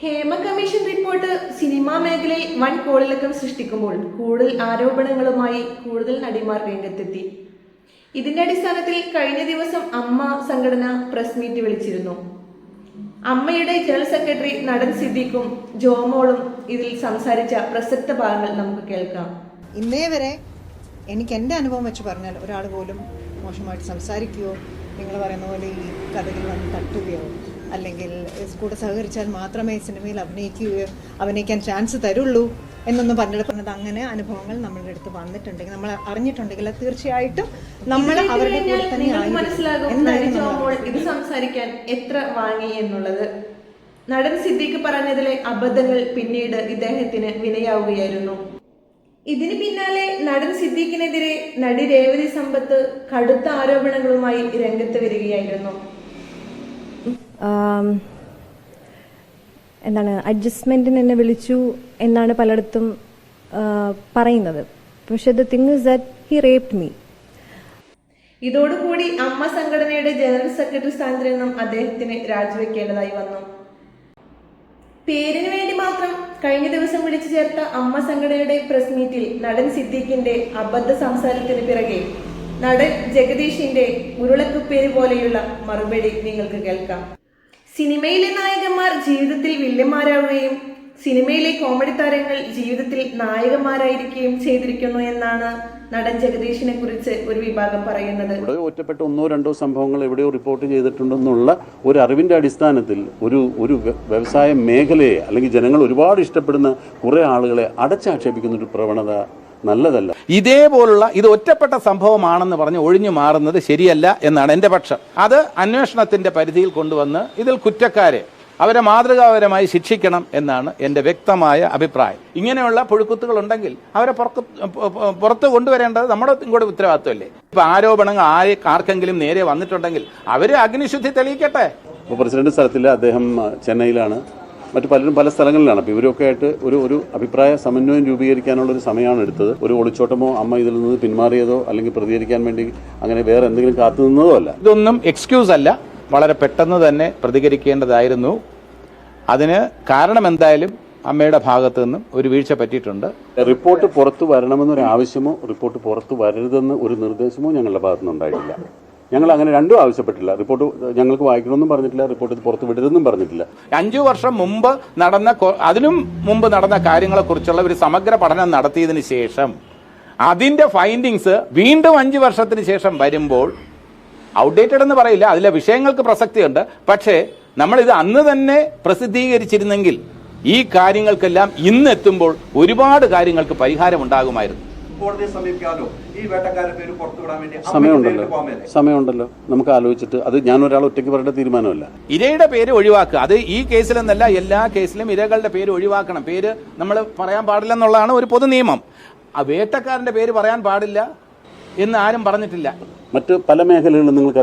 Hema commission report cinema മേഖലയിൽ വൻ കോളിളക്കം സൃഷ്ടിക്കുമ്പോൾ കൂടുതൽ ആരോപണങ്ങളുമായി കൂടുതൽ നടിമാർ രംഗത്തെത്തി. ഇതിന്റെ അടിസ്ഥാനത്തിൽ കഴിഞ്ഞ ദിവസം അമ്മ സംഘടന പ്രസ് മീറ്റ് വിളിച്ചിരുന്നു. അമ്മയുടെ ജനറൽ സെക്രട്ടറി നടൻ സിദ്ദീഖും ജോമോളും ഇതിൽ സംസാരിച്ച പ്രസക്ത ഭാഗങ്ങൾ നമുക്ക് കേൾക്കാം. ഇന്നേ വരെ എനിക്ക് എന്റെ അനുഭവം വെച്ച് പറഞ്ഞാൽ ഒരാൾ പോലും മോശമായിട്ട് സംസാരിക്കുകയോ നിങ്ങൾ പറയുന്ന പോലെ ഈ കഥകൾ വന്ന് തട്ടുകയോ അല്ലെങ്കിൽ കൂടെ സഹകരിച്ചാൽ മാത്രമേ സിനിമയിൽ അഭിനയിക്കുകയോ അഭിനയിക്കാൻ ചാൻസ് തരുള്ളൂ എന്നൊന്നും പറഞ്ഞിട്ട് പറഞ്ഞത് അങ്ങനെ അനുഭവങ്ങൾ നമ്മളുടെ അടുത്ത് വന്നിട്ടുണ്ടെങ്കിൽ നമ്മൾ അറിഞ്ഞിട്ടുണ്ടെങ്കിൽ അത് തീർച്ചയായിട്ടും നമ്മൾ അവരുടെ കൂടെ തന്നെ മനസ്സിലാകും ഇത് സംസാരിക്കാൻ എത്ര വാങ്ങി എന്നുള്ളത്. നടൻ സിദ്ദീഖ് പറഞ്ഞതിലെ അബദ്ധങ്ങൾ പിന്നീട് ഇദ്ദേഹത്തിന് വിനയാവുകയായിരുന്നു. ഇതിന് പിന്നാലെ നടൻ സിദ്ദീഖിനെതിരെ നടി രേവതി സമ്പത്ത് കടുത്ത ആരോപണങ്ങളുമായി രംഗത്ത് വരികയായിരുന്നു. എന്താണ് അഡ്ജസ്റ്റ്മെന്റിന് എന്നെ വിളിച്ചു എന്നാണ് പലയിടത്തും പറയുന്നത്. പക്ഷെ the thing is that he raped me ഇതോടുകൂടി അമ്മ സംഘടനയുടെ ജനറൽ സെക്രട്ടറി സ്ഥാനത്തിൽ നിന്നും അദ്ദേഹത്തിന് രാജിവെക്കേണ്ടതായി വന്നു. പേരിന് വേണ്ടി മാത്രം കഴിഞ്ഞ ദിവസം വിളിച്ചു ചേർത്ത അമ്മ സംഘടനയുടെ പ്രസ് മീറ്റിൽ നടൻ സിദ്ദീഖിന്റെ അബദ്ധ സംസാരത്തിന് പിറകെ നടൻ ജഗദീഷിന്റെ ഉരുളക്കുപ്പേര് പോലെയുള്ള മറുപടി നിങ്ങൾക്ക് കേൾക്കാം. സിനിമയിലെ നായകന്മാർ ജീവിതത്തിൽ വില്ലന്മാരാവുകയും സിനിമയിലെ കോമഡി താരങ്ങൾ ജീവിതത്തിൽ നായകന്മാരായിരിക്കുകയും ചെയ്തിരിക്കുന്നു എന്നാണ് നടൻ ജഗദീഷിനെ കുറിച്ച് ഒരു വിഭാഗം പറയുന്നത്. ഇവിടെ ഒറ്റപ്പെട്ട ഒന്നോ രണ്ടോ സംഭവങ്ങൾ എവിടെയോ റിപ്പോർട്ട് ചെയ്തിട്ടുണ്ടെന്നുള്ള ഒരു അറിവിന്റെ അടിസ്ഥാനത്തിൽ ഒരു ഒരു വ്യവസായ മേഖലയെ അല്ലെങ്കിൽ ജനങ്ങൾ ഒരുപാട് ഇഷ്ടപ്പെടുന്ന കുറേ ആളുകളെ അടച്ചാക്ഷേപിക്കുന്ന ഒരു പ്രവണത നല്ലതല്ല. ഇതേപോലുള്ള ഇത് ഒറ്റപ്പെട്ട സംഭവമാണെന്ന് പറഞ്ഞ് ഒഴിഞ്ഞു മാറുന്നത് ശരിയല്ല എന്നാണ് എന്റെ പക്ഷം. അത് അന്വേഷണത്തിന്റെ പരിധിയിൽ കൊണ്ടുവന്ന് ഇതിൽ കുറ്റക്കാരെ അവരെ മാതൃകാപരമായി ശിക്ഷിക്കണം എന്നാണ് എന്റെ വ്യക്തമായ അഭിപ്രായം. ഇങ്ങനെയുള്ള പുഴുക്കുത്തുകൾ ഉണ്ടെങ്കിൽ അവരെ പുറത്ത് പുറത്ത് കൊണ്ടുവരേണ്ടത് നമ്മുടെ കൂടെ ഉത്തരവാദിത്വമല്ലേ? ഇപ്പൊ ആരോപണങ്ങൾ ആരെ ആർക്കെങ്കിലും നേരെ വന്നിട്ടുണ്ടെങ്കിൽ അവർ അഗ്നിശുദ്ധി തെളിയിക്കട്ടെ? പ്രസിഡന്റ് സ്ഥലത്തിൽ അദ്ദേഹം ചെന്നൈയിലാണ്. മറ്റു പലരും പല സ്ഥലങ്ങളിലാണ്. അപ്പോൾ ഇവരൊക്കെ ആയിട്ട് ഒരു ഒരു അഭിപ്രായ സമന്വയം രൂപീകരിക്കാനുള്ള ഒരു സമയമാണ് എടുത്തത്. ഒരു ഒളിച്ചോട്ടമോ അമ്മ ഇതിൽ നിന്ന് പിന്മാറിയതോ അല്ലെങ്കിൽ പ്രതികരിക്കാൻ വേണ്ടി അങ്ങനെ വേറെ എന്തെങ്കിലും കാത്തു നിന്നതോ അല്ല? ഇതൊന്നും എക്സ്ക്യൂസ് അല്ല. വളരെ പെട്ടെന്ന് തന്നെ പ്രതികരിക്കേണ്ടതായിരുന്നു. അതിന് കാരണം എന്തായാലും അമ്മയുടെ ഭാഗത്തു നിന്നും ഒരു വീഴ്ച പറ്റിയിട്ടുണ്ട്. റിപ്പോർട്ട് പുറത്തു വരണമെന്നൊരു ആവശ്യമോ റിപ്പോർട്ട് പുറത്തു വരരുതെന്ന് ഒരു നിർദ്ദേശമോ ഞങ്ങളുടെ ഭാഗത്തുനിന്ന് ഉണ്ടായിട്ടില്ല. ഞങ്ങൾ അങ്ങനെ രണ്ടും ആവശ്യപ്പെട്ടില്ല റിപ്പോർട്ട് ഞങ്ങൾക്ക് വായിക്കണമെന്നും പറഞ്ഞിട്ടില്ല റിപ്പോർട്ട് പുറത്ത് വിടരുതെന്നും പറഞ്ഞിട്ടില്ല. അഞ്ചു വർഷം മുമ്പ് നടന്ന അതിലും മുമ്പ് നടന്ന കാര്യങ്ങളെക്കുറിച്ചുള്ള ഒരു സമഗ്ര പഠനം നടത്തിയതിന് ശേഷം അതിന്റെ ഫൈൻഡിങ്സ് വീണ്ടും അഞ്ചു വർഷത്തിന് ശേഷം വരുമ്പോൾ ഔട്ട്ഡേറ്റഡ് എന്ന് പറയില്ല അതിലെ വിഷയങ്ങൾക്ക് പ്രസക്തിയുണ്ട്. പക്ഷേ നമ്മൾ ഇത് അന്ന് തന്നെ പ്രസിദ്ധീകരിച്ചിരുന്നെങ്കിൽ ഈ കാര്യങ്ങൾക്കെല്ലാം ഇന്നെത്തുമ്പോൾ ഒരുപാട് കാര്യങ്ങൾക്ക് പരിഹാരം ഉണ്ടാകുമായിരുന്നു കോടതിയെ സമീപിക്കാമല്ലോ. ഈ പേര് പുറത്തുവിടാൻ വേണ്ടി സമയമുണ്ടല്ലോ? സമയമുണ്ടല്ലോ. നമുക്ക് ആലോചിച്ചിട്ട് അത് ഞാൻ ഒരാൾ ഒറ്റയ്ക്ക് പറയേണ്ട തീരുമാനമല്ല. ഇരയുടെ പേര് ഒഴിവാക്കുക. അത് ഈ കേസിലെന്നല്ല എല്ലാ കേസിലും ഇരകളുടെ പേര് ഒഴിവാക്കണം. പേര് നമ്മൾ പറയാൻ പാടില്ല എന്നുള്ളതാണ് ഒരു പൊതു നിയമം. ആ വേട്ടക്കാരന്റെ പേര് പറയാൻ പാടില്ല എന്ന് ആരും പറഞ്ഞിട്ടില്ല. മറ്റ് പല മേഖലകളിലും നിങ്ങൾക്ക്